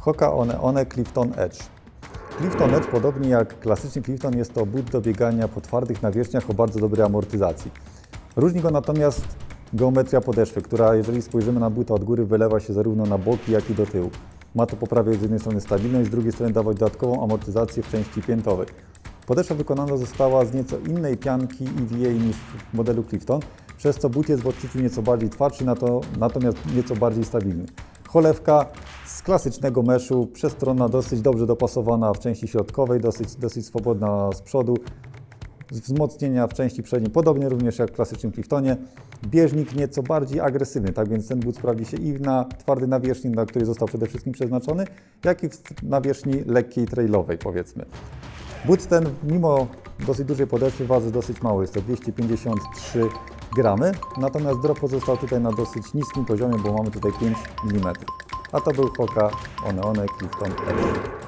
Hoka One One Clifton Edge. Clifton Edge, podobnie jak klasyczny Clifton, jest to but do biegania po twardych nawierzchniach o bardzo dobrej amortyzacji. Różni go natomiast geometria podeszwy, która jeżeli spojrzymy na buta od góry wylewa się zarówno na boki, jak i do tyłu. Ma to poprawiać z jednej strony stabilność, z drugiej strony dawać dodatkową amortyzację w części piętowej. Podeszwa wykonana została z nieco innej pianki EVA niż w modelu Clifton, przez co but jest w odczuciu nieco bardziej twardszy, na to, natomiast nieco bardziej stabilny. Cholewka klasycznego meszu, przestronna, dosyć dobrze dopasowana w części środkowej, dosyć, dosyć swobodna z przodu, wzmocnienia w części przedniej, podobnie również jak w klasycznym Cliftonie. Bieżnik nieco bardziej agresywny, tak więc ten but sprawdzi się i na twardej nawierzchni, na której został przede wszystkim przeznaczony, jak i w nawierzchni lekkiej trailowej powiedzmy. But ten mimo dosyć dużej podeszwy waży dosyć mało, jest to 253 gramy, natomiast drop pozostał tutaj na dosyć niskim poziomie, bo mamy tutaj 5 mm. A to był Hoka One One Clifton Edge.